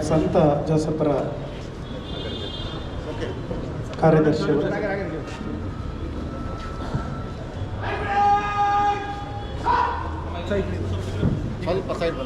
ಸಂತ ಜೋಸಫರ ಕಾರ್ಯದರ್ಶಿ ಸ್ವಲ್ಪ ಸೈಡ್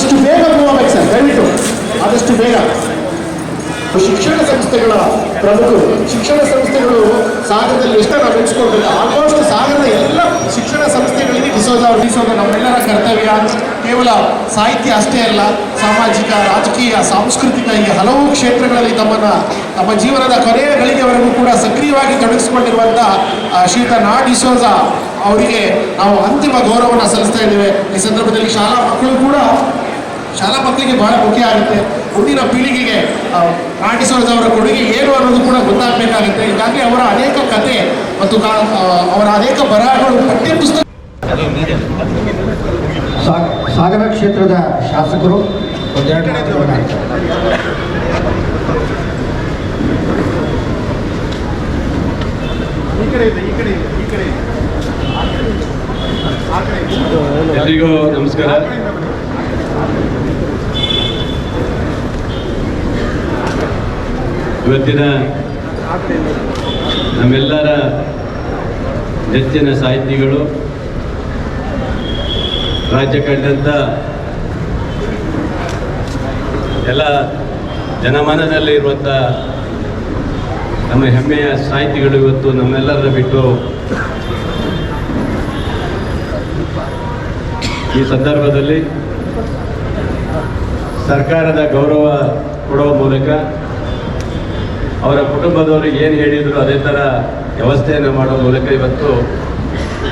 ಆದಷ್ಟು ಬೇಗ ಹೋಗ್ಬೇಕು ಸರ್, ದಯವಿಟ್ಟು. ಆದಷ್ಟು ಬೇಗ. ಶಿಕ್ಷಣ ಸಂಸ್ಥೆಗಳ ಪ್ರಮುಖರು, ಶಿಕ್ಷಣ ಸಂಸ್ಥೆಗಳು ಸಾಗರದಲ್ಲಿ ಎಷ್ಟೋ ನಾವು ಆಲ್ಮೋಸ್ಟ್ ಸಾಗರದ ಎಲ್ಲ ಶಿಕ್ಷಣ ಸಂಸ್ಥೆಗಳಿಗೆ ಬಿಸೋದ ಬಿಸೋದ ನಮ್ಮೆಲ್ಲರ ಕರ್ತವ್ಯ. ಕೇವಲ ಸಾಹಿತ್ಯ ಅಷ್ಟೇ ಅಲ್ಲ, ಸಾಮಾಜಿಕ, ರಾಜಕೀಯ, ಸಾಂಸ್ಕೃತಿಕ ಈ ಹಲವು ಕ್ಷೇತ್ರಗಳಲ್ಲಿ ತಮ್ಮನ್ನ, ತಮ್ಮ ಜೀವನದ ಕೊನೆಯ ಗಳಿಗೆವರೆಗೂ ಕೂಡ ಸಕ್ರಿಯವಾಗಿ ತೊಡಗಿಸಿಕೊಂಡಿರುವಂಥ ಶ್ರೀತ ನಾ ಡಿಸೋಜ ಅವರಿಗೆ ನಾವು ಅಂತಿಮ ಗೌರವವನ್ನು ಸಲ್ಲಿಸ್ತಾ ಇದ್ದೇವೆ. ಈ ಸಂದರ್ಭದಲ್ಲಿ ಶಾಲಾ ಮಕ್ಕಳು ಕೂಡ ಶಾಲಾ ಮಕ್ಕಳಿಗೆ ಬಹಳ ಮುಖ್ಯ ಆಗುತ್ತೆ. ಮುಂದಿನ ಪೀಳಿಗೆಗೆ ನಾಟಿಸೋದ ಅವರ ಕೊಡುಗೆ ಏನು ಅನ್ನೋದು ಕೂಡ ಗೊತ್ತಾಗಬೇಕಾಗುತ್ತೆ. ಹೀಗಾಗಿ ಅವರ ಅನೇಕ ಕತೆ ಮತ್ತು ಕಾ- ಅವರ ಅನೇಕ ಬರಹಗಳು ಪಠ್ಯ ಪುಸ್ತಕ ಸಾಗರ ಕ್ಷೇತ್ರದ ಶಾಸಕರು ಇವತ್ತಿನ ನಮ್ಮೆಲ್ಲರ ನೆಚ್ಚಿನ ಸಾಹಿತಿಗಳು, ರಾಜ್ಯ ಕಂಡಂಥ ಎಲ್ಲ ಜನಮನದಲ್ಲಿ ಇರುವಂಥ ನಮ್ಮ ಹೆಮ್ಮೆಯ ಸಾಹಿತಿಗಳು ಇವತ್ತು ನಮ್ಮೆಲ್ಲರ ಬಿಟ್ಟು ಈ ಸಂದರ್ಭದಲ್ಲಿ ಸರ್ಕಾರದ ಗೌರವ ಕೊಡುವ ಮೂಲಕ ಅವರ ಕುಟುಂಬದವರು ಏನು ಹೇಳಿದ್ರು ಅದೇ ಥರ ವ್ಯವಸ್ಥೆಯನ್ನು ಮಾಡುವ ಮೂಲಕ ಇವತ್ತು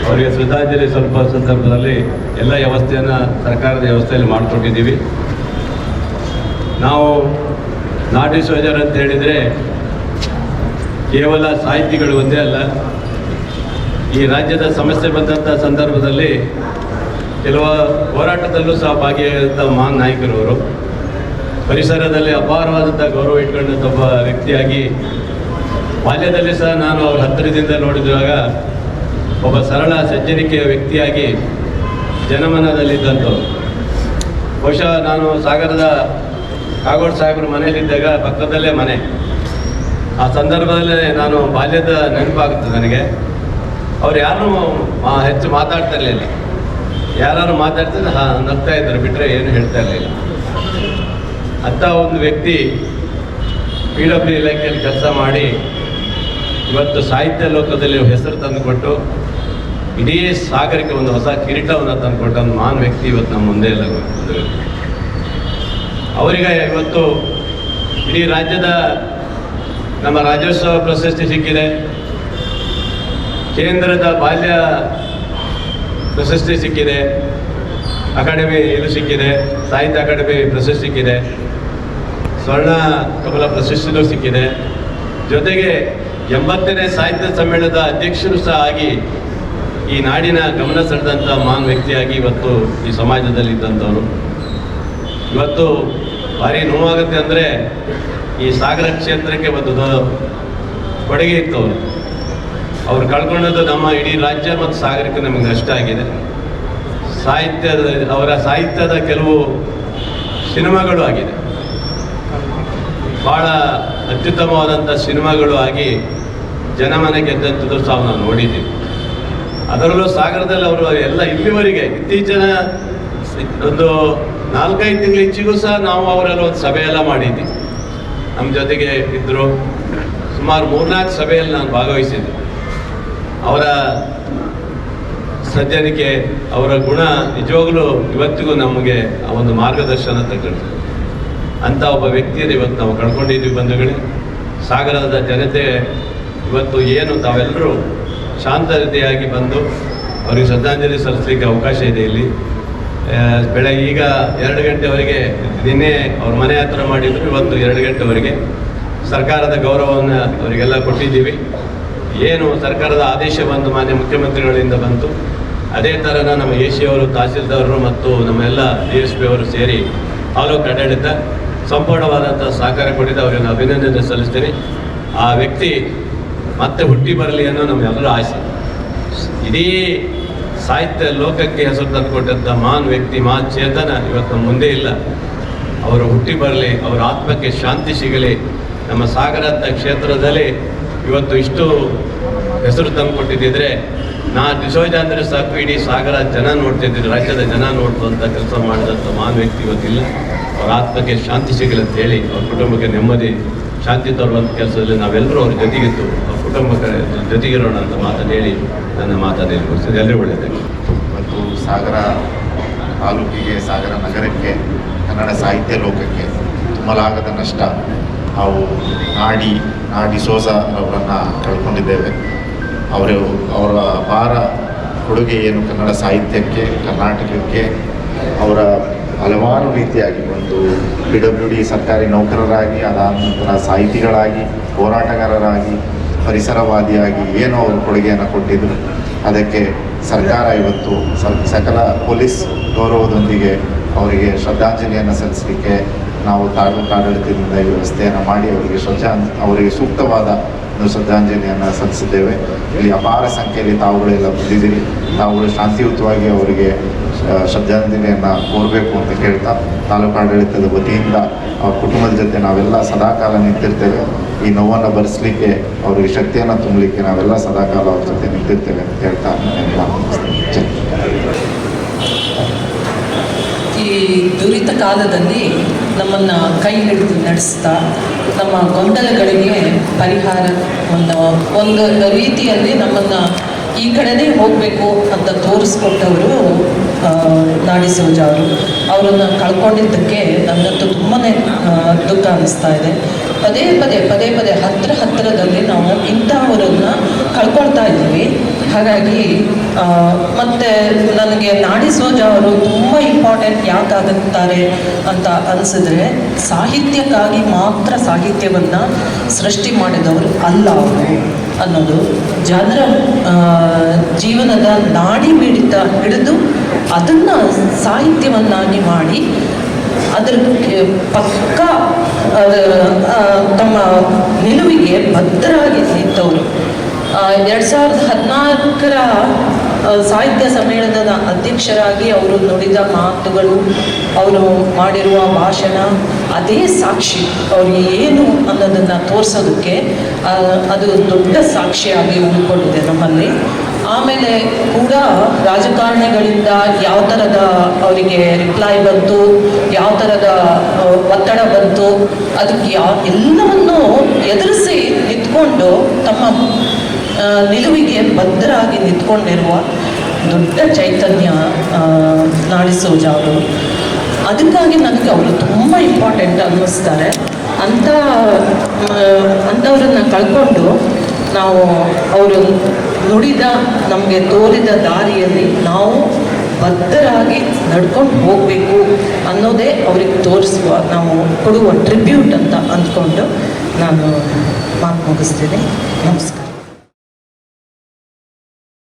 ಅವರಿಗೆ ಶ್ರದ್ಧಾಂಜಲಿ ಸ್ವಲ್ಪ ಸಂದರ್ಭದಲ್ಲಿ ಎಲ್ಲ ವ್ಯವಸ್ಥೆಯನ್ನು ಸರ್ಕಾರದ ವ್ಯವಸ್ಥೆಯಲ್ಲಿ ಮಾಡಿಕೊಂಡಿದ್ದೀವಿ. ನಾವು ನಾಟಿ ಸೋಜರ್ ಅಂತ ಹೇಳಿದರೆ ಕೇವಲ ಸಾಹಿತಿಗಳು ಒಂದೇ ಅಲ್ಲ, ಈ ರಾಜ್ಯದ ಸಮಸ್ಯೆ ಬಂದಂಥ ಸಂದರ್ಭದಲ್ಲಿ ಕೆಲವು ಹೋರಾಟದಲ್ಲೂ ಸಹ ಭಾಗಿಯಾದಂಥ ಮಹಾನ್ ನಾಯಕರವರು. ಪರಿಸರದಲ್ಲಿ ಅಪಾರವಾದಂಥ ಗೌರವ ಇಟ್ಕೊಂಡಂಥ ಒಬ್ಬ ವ್ಯಕ್ತಿಯಾಗಿ ಬಾಲ್ಯದಲ್ಲಿ ಸಹ ನಾನು ಅವ್ರ ಹತ್ತಿರದಿಂದ ನೋಡಿದಾಗ ಒಬ್ಬ ಸರಳ ಸಜ್ಜನಿಕೆಯ ವ್ಯಕ್ತಿಯಾಗಿ ಜನಮನದಲ್ಲಿದ್ದಂಥವ್ರು. ಬಹುಶಃ ನಾನು ಸಾಗರದ ಕಾಗೋಡ್ ಸಾಹೇಬ್ರ ಮನೆಯಲ್ಲಿದ್ದಾಗ ಪಕ್ಕದಲ್ಲೇ ಮನೆ. ಆ ಸಂದರ್ಭದಲ್ಲೇ ನಾನು ಬಾಲ್ಯದ ನೆನಪಾಗುತ್ತೆ ನನಗೆ. ಅವ್ರು ಯಾರು ಹೆಚ್ಚು ಮಾತಾಡ್ತಾ ಇರಲಿಲ್ಲ. ಯಾರು ಮಾತಾಡ್ತಿದ್ರೆ ಹಾ, ನಗ್ತಾ ಇದ್ದಾರೆ ಬಿಟ್ಟರೆ ಏನು ಹೇಳ್ತಾ ಇರಲಿಲ್ಲ. ಅಂಥ ಒಂದು ವ್ಯಕ್ತಿ ಪಿ ಡಬ್ಲ್ಯೂ ಇಲಾಖೆಯಲ್ಲಿ ಕೆಲಸ ಮಾಡಿ ಇವತ್ತು ಸಾಹಿತ್ಯ ಲೋಕದಲ್ಲಿ ಹೆಸರು ತಂದುಕೊಟ್ಟು ಇಡೀ ಸಾಗರಕ್ಕೆ ಒಂದು ಹೊಸ ಕಿರೀಟವನ್ನು ತಂದುಕೊಟ್ಟ ಒಂದು ಮಹಾನ್ ವ್ಯಕ್ತಿ ಇವತ್ತು ನಮ್ಮ ಮುಂದೆ ಇಲ್ಲ. ಅವರಿಗೆ ಇವತ್ತು ಇಡೀ ರಾಜ್ಯದ ನಮ್ಮ ರಾಜ್ಯೋತ್ಸವ ಪ್ರಶಸ್ತಿ ಸಿಕ್ಕಿದೆ. ಕೇಂದ್ರದ ಬಾಲ್ಯ ಪ್ರಶಸ್ತಿ ಸಿಕ್ಕಿದೆ. ಅಕಾಡೆಮಿ ಇದು ಸಿಕ್ಕಿದೆ. ಸಾಹಿತ್ಯ ಅಕಾಡೆಮಿ ಪ್ರಶಸ್ತಿ ಸಿಕ್ಕಿದೆ. ಸ್ವರ್ಣ ಕಮಲ ಪ್ರಶಸ್ತಿನೂ ಸಿಕ್ಕಿದೆ. ಜೊತೆಗೆ ಎಂಬತ್ತನೇ ಸಾಹಿತ್ಯ ಸಮ್ಮೇಳನದ ಅಧ್ಯಕ್ಷರು ಸಹ ಆಗಿ ಈ ನಾಡಿನ ಗಮನ ಸೆಳೆದಂಥ ಮಹಾನ್ ವ್ಯಕ್ತಿಯಾಗಿ ಇವತ್ತು ಈ ಸಮಾಜದಲ್ಲಿ ಇದ್ದಂಥವ್ರು ಇವತ್ತು ಭಾರಿ ನೋವಾಗುತ್ತೆ ಅಂದರೆ ಈ ಸಾಗರ ಕ್ಷೇತ್ರಕ್ಕೆ ಒಂದು ಕೊಡುಗೆ ಇತ್ತು ಅವರು ಅವ್ರು ಕಳ್ಕೊಂಡದ್ದು ನಮ್ಮ ಇಡೀ ರಾಜ್ಯ ಮತ್ತು ಸಾಗರಕ್ಕೆ ನಮಗೆ ನಷ್ಟ ಆಗಿದೆ. ಸಾಹಿತ್ಯದ ಅವರ ಸಾಹಿತ್ಯದ ಕೆಲವು ಸಿನಿಮಾಗಳು ಆಗಿದೆ. ಭಾಳ ಅತ್ಯುತ್ತಮವಾದಂಥ ಸಿನಿಮಾಗಳು ಆಗಿ ಜನಮನ ಗೆದ್ದಂಥದ್ದು ಸಹ ನಾವು ನೋಡಿದ್ದೀವಿ ಅದರಲ್ಲೂ ಸಾಗರದಲ್ಲಿ ಅವರು ಎಲ್ಲ ಇಲ್ಲಿವರೆಗೆ ಇತ್ತೀಚಿನ ಒಂದು ನಾಲ್ಕೈದು ತಿಂಗಳ ಹೆಚ್ಚಿಗೂ ಸಹ ನಾವು ಅವರೆಲ್ಲ ಒಂದು ಸಭೆಯೆಲ್ಲ ಮಾಡಿದ್ವಿ. ನಮ್ಮ ಜೊತೆಗೆ ಇದ್ದರು ಸುಮಾರು ಮೂರ್ನಾಲ್ಕು ಸಭೆಯಲ್ಲಿ ನಾನು ಭಾಗವಹಿಸಿದ್ದೆ. ಅವರ ಸಜ್ಜನಿಕೆ, ಅವರ ಗುಣ ನಿಜವಾಗಲೂ ಇವತ್ತಿಗೂ ನಮಗೆ ಆ ಒಂದು ಮಾರ್ಗದರ್ಶನ ತಗೊಂಡು ಅಂಥ ಒಬ್ಬ ವ್ಯಕ್ತಿಯನ್ನು ಇವತ್ತು ನಾವು ಕಳ್ಕೊಂಡಿದ್ದೀವಿ ಬಂಧುಗಳೇ. ಸಾಗರದ ಜನತೆ ಇವತ್ತು ಏನು ತಾವೆಲ್ಲರೂ ಶಾಂತತೆಯಾಗಿ ಬಂದು ಅವರಿಗೆ ಶ್ರದ್ಧಾಂಜಲಿ ಸಲ್ಲಿಸಲಿಕ್ಕೆ ಅವಕಾಶ ಇದೆ ಇಲ್ಲಿ. ಬೆಳಗ್ಗೆ ಈಗ ಎರಡು ಗಂಟೆವರೆಗೆ ನಿನ್ನೆ ಅವ್ರ ಮನೆ ಹತ್ರ ಮಾಡಿದ್ರು, ಇವತ್ತು ಎರಡು ಗಂಟೆವರೆಗೆ. ಸರ್ಕಾರದ ಗೌರವವನ್ನು ಅವರಿಗೆಲ್ಲ ಕೊಟ್ಟಿದ್ದೀವಿ. ಏನು ಸರ್ಕಾರದ ಆದೇಶ ಬಂದು ಮಾನ್ಯ ಮುಖ್ಯಮಂತ್ರಿಗಳಿಂದ ಬಂತು. ಅದೇ ಥರನ ನಮ್ಮ ಎ ಸಿ ಅವರು, ತಹಸೀಲ್ದಾರರು ಮತ್ತು ನಮ್ಮೆಲ್ಲ ಡಿ ಎಸ್ ಪಿ ಅವರು ಸೇರಿ ತಾಲೂಕು ಆಡಳಿತ ಸಂಪೂರ್ಣವಾದಂಥ ಸಹಕಾರ ಕೊಟ್ಟಿದ್ದು ಅವರಿಗೆ ಅಭಿನಂದನೆ ಸಲ್ಲಿಸ್ತೀನಿ. ಆ ವ್ಯಕ್ತಿ ಮತ್ತೆ ಹುಟ್ಟಿ ಬರಲಿ ಅನ್ನೋ ನಮ್ಮೆಲ್ಲರೂ ಆಸೆ. ಇಡೀ ಸಾಹಿತ್ಯ ಲೋಕಕ್ಕೆ ಹೆಸರು ತಂದುಕೊಟ್ಟಂಥ ಮಹಾನ್ ವ್ಯಕ್ತಿ, ಮಹಾನ್ ಚೇತನ ಇವತ್ತು ನಮ್ಮ ಮುಂದೆ ಇಲ್ಲ. ಅವರು ಹುಟ್ಟಿ ಬರಲಿ, ಅವರ ಆತ್ಮಕ್ಕೆ ಶಾಂತಿ ಸಿಗಲಿ, ನಮ್ಮ ಸಾಗರದ ಕ್ಷೇತ್ರದಲ್ಲಿ ಇವತ್ತು ಇಷ್ಟು ಹೆಸರು ತಂದುಕೊಟ್ಟಿದ್ದಿದ್ರೆ ನಾ ಡಿಸೋಜ ಅಂದರೆ ಸಾಕು, ಇಡೀ ಸಾಗರ ಜನ ನೋಡ್ತಿದ್ರು ರಾಜ್ಯದ ಜನ ನೋಡುವಂಥ ಕೆಲಸ ಮಾಡಿದಂಥ ಮಹಾನ್ ವ್ಯಕ್ತಿ ಇವತ್ತಿಲ್ಲ. ಅವರ ಆತ್ಮಕ್ಕೆ ಶಾಂತಿ ಸಿಗಲಿ ಅಂತ ಹೇಳಿ ಅವ್ರ ಕುಟುಂಬಕ್ಕೆ ನೆಮ್ಮದಿ, ಶಾಂತಿ ತರುವಂಥ ಕೆಲಸದಲ್ಲಿ ನಾವೆಲ್ಲರೂ ಅವ್ರ ಜೊತೆಗಿದ್ದು. ಅವ್ರ ಕುಟುಂಬಕ್ಕೆ ಜೊತೆಗಿರೋಣ ಅಂತ ಮಾತನ್ನು ಹೇಳಿ ನನ್ನ ಮಾತನ್ನು ಹೇಳಿ ಮುಗಿಸಿದೆ ಎಲ್ಲರೂ ಒಳ್ಳೆಯದಾಗಿ ಮತ್ತು ಸಾಗರ ತಾಲೂಕಿಗೆ, ಸಾಗರ ನಗರಕ್ಕೆ, ಕನ್ನಡ ಸಾಹಿತ್ಯ ಲೋಕಕ್ಕೆ ತುಂಬಲಾಗದ ನಷ್ಟ. ನಾವು ನಾಡಿ ನಾಡಿ ಸೋಜ ಅವರನ್ನು ಕಳ್ಕೊಂಡಿದ್ದೇವೆ. ಅವರು ಅವರ ಅಪಾರ ಕೊಡುಗೆ ಏನು ಕನ್ನಡ ಸಾಹಿತ್ಯಕ್ಕೆ, ಕರ್ನಾಟಕಕ್ಕೆ, ಅವರ ಹಲವಾರು ರೀತಿಯಾಗಿ ಒಂದು ಪಿ ಡಬ್ಲ್ಯೂ ಡಿ ಸರ್ಕಾರಿ ನೌಕರರಾಗಿ ಅದಾದ ನಂತರ ಸಾಹಿತಿಗಳಾಗಿ, ಹೋರಾಟಗಾರರಾಗಿ, ಪರಿಸರವಾದಿಯಾಗಿ ಏನೋ ಅವರು ಕೊಡುಗೆಯನ್ನು ಕೊಟ್ಟಿದ್ದರು ಅದಕ್ಕೆ ಸರ್ಕಾರ ಇವತ್ತು ಸಕಲ ಪೊಲೀಸ್ ಗೌರವದೊಂದಿಗೆ ಅವರಿಗೆ ಶ್ರದ್ಧಾಂಜಲಿಯನ್ನು ಸಲ್ಲಿಸಲಿಕ್ಕೆ ನಾವು ತಾಲೂಕು ಆಡಳಿತದಿಂದ ಈ ವ್ಯವಸ್ಥೆಯನ್ನು ಮಾಡಿ ಅವರಿಗೆ ಶ್ರದ್ಧಾ ಅವರಿಗೆ ಸೂಕ್ತವಾದ ಶ್ರದ್ಧಾಂಜಲಿಯನ್ನು ಸಲ್ಲಿಸಿದ್ದೇವೆ. ಇಲ್ಲಿ ಅಪಾರ ಸಂಖ್ಯೆಯಲ್ಲಿ ತಾವುಗಳೆಲ್ಲ ಬಂದಿದ್ದೀರಿ. ತಾವುಗಳು ಶಾಂತಿಯುತವಾಗಿ ಅವರಿಗೆ ಶ್ರದ್ಧಾಂಜಲಿಯನ್ನು ಕೋರಬೇಕು ಅಂತ ಕೇಳ್ತಾ ತಾಲೂಕು ಆಡಳಿತದ ವತಿಯಿಂದ ಅವ್ರ ಕುಟುಂಬದ ಜೊತೆ ನಾವೆಲ್ಲ ಸದಾಕಾಲ ನಿಂತಿರ್ತೇವೆ. ಈ ನೋವನ್ನು ಭರಿಸಲಿಕ್ಕೆ ಅವರಿಗೆ ಶಕ್ತಿಯನ್ನು ತುಂಬಲಿಕ್ಕೆ ನಾವೆಲ್ಲ ಸದಾಕಾಲ ಅವ್ರ ಜೊತೆ ನಿಂತಿರ್ತೇವೆ ಅಂತ ಹೇಳ್ತಾ ಎಲ್ಲ ಮುಗಿಸ್ತೀನಿ. ಜೈ. ಈ ದುರಿತ ಕಾಲದಲ್ಲಿ ನಮ್ಮನ್ನು ಕೈ ಹಿಡಿದು ನಡೆಸ್ತಾ ನಮ್ಮ ಗೊಂದಲಗಳಿಗೆ ಪರಿಹಾರವನ್ನು ಒಂದು ರೀತಿಯಲ್ಲಿ ನಮ್ಮನ್ನು ಈ ಕಡೆನೇ ಹೋಗಬೇಕು ಅಂತ ತೋರಿಸ್ಕೊಟ್ಟವರು ನಾಡಿಸೋಜ ನಾಡಿ ಸೋಜ ಅವರು. ಅವರನ್ನು ಕಳ್ಕೊಂಡಿದ್ದಕ್ಕೆ ನನ್ನಂತೂ ತುಂಬಾ ದುಃಖ ಅನ್ನಿಸ್ತಾ ಇದೆ. ಪದೇ ಪದೇ ಪದೇ ಪದೇ ಹತ್ತಿರ ಹತ್ತಿರದಲ್ಲಿ ನಾವು ಇಂಥವರನ್ನು ಕಳ್ಕೊಳ್ತಾ ಇದ್ದೀವಿ. ಹಾಗಾಗಿ ಮತ್ತೆ ನನಗೆ ನಾಡಿ ಸೋಜ ಅವರು ತುಂಬ ಇಂಪಾರ್ಟೆಂಟ್ ಯಾಕಾಗುತ್ತಾರೆ ಅಂತ ಅನಿಸಿದ್ರೆ, ಸಾಹಿತ್ಯಕ್ಕಾಗಿ ಮಾತ್ರ ಸಾಹಿತ್ಯವನ್ನು ಸೃಷ್ಟಿ ಮಾಡಿದವರು ಅಲ್ಲ ಅವರು. ಅನ್ನೋದು ಜನರ ಜೀವನದ ನಾಡಿ ಮಿಡಿತ ಹಿಡಿದು ಅದನ್ನು ಸಾಹಿತ್ಯವನ್ನಾಗಿ ಮಾಡಿ ಅದರ ಪಕ್ಕ ತಮ್ಮ ನಿಲುವಿಗೆ ಭದ್ರರಾಗಿ ನಿಂತವರು. ಎರಡು ಸಾವಿರದ ಹದಿನಾಲ್ಕರ ಸಾಹಿತ್ಯ ಸಮ್ಮೇಳನದ ಅಧ್ಯಕ್ಷರಾಗಿ ಅವರು ನುಡಿದ ಮಾತುಗಳು, ಅವರು ಮಾಡಿರುವ ಭಾಷಣ, ಅದೇ ಸಾಕ್ಷಿ. ಅವ್ರಿಗೆ ಏನು ಅನ್ನೋದನ್ನು ತೋರಿಸೋದಕ್ಕೆ ಅದು ದೊಡ್ಡ ಸಾಕ್ಷಿಯಾಗಿ ಉಳ್ಕೊಂಡಿದೆ ನಮ್ಮಲ್ಲಿ. ಆಮೇಲೆ ಕೂಡ ರಾಜಕಾರಣಿಗಳಿಂದ ಯಾವ ಥರದ ಅವರಿಗೆ ರಿಪ್ಲೈ ಬಂತು, ಯಾವ ಥರದ ಒತ್ತಡ ಬಂತು, ಅದಕ್ಕೆ ಯಾವ ಎಲ್ಲವನ್ನು ಎದುರಿಸಿ ನಿಂತ್ಕೊಂಡು ತಮ್ಮ ನಿಲುವಿಗೆ ಬದ್ಧರಾಗಿ ನಿಂತ್ಕೊಂಡಿರುವ ದೊಡ್ಡ ಚೈತನ್ಯ ನಾಡಿಸೋ ಜಾಗರು ಅದಕ್ಕಾಗಿ ನನಗೆ ಅವರು ತುಂಬ ಇಂಪಾರ್ಟೆಂಟ್ ಅನ್ನಿಸ್ತಾರೆ. ಅಂಥ ಅಂಥವ್ರನ್ನ ಕಳ್ಕೊಂಡು ನಾವು ಅವರು ನುಡಿದ, ನಮಗೆ ತೋರಿದ ದಾರಿಯಲ್ಲಿ ನಾವು ಬದ್ಧರಾಗಿ ನಡ್ಕೊಂಡು ಹೋಗಬೇಕು ಅನ್ನೋದೇ ಅವ್ರಿಗೆ ತೋರಿಸುವ, ನಾವು ಕೊಡುವ ಟ್ರಿಬ್ಯೂಟ್ ಅಂತ ಅಂದ್ಕೊಂಡು ನಾನು ಮಾತು ಮುಗಿಸ್ತೀನಿ. ನಮಸ್ಕಾರ.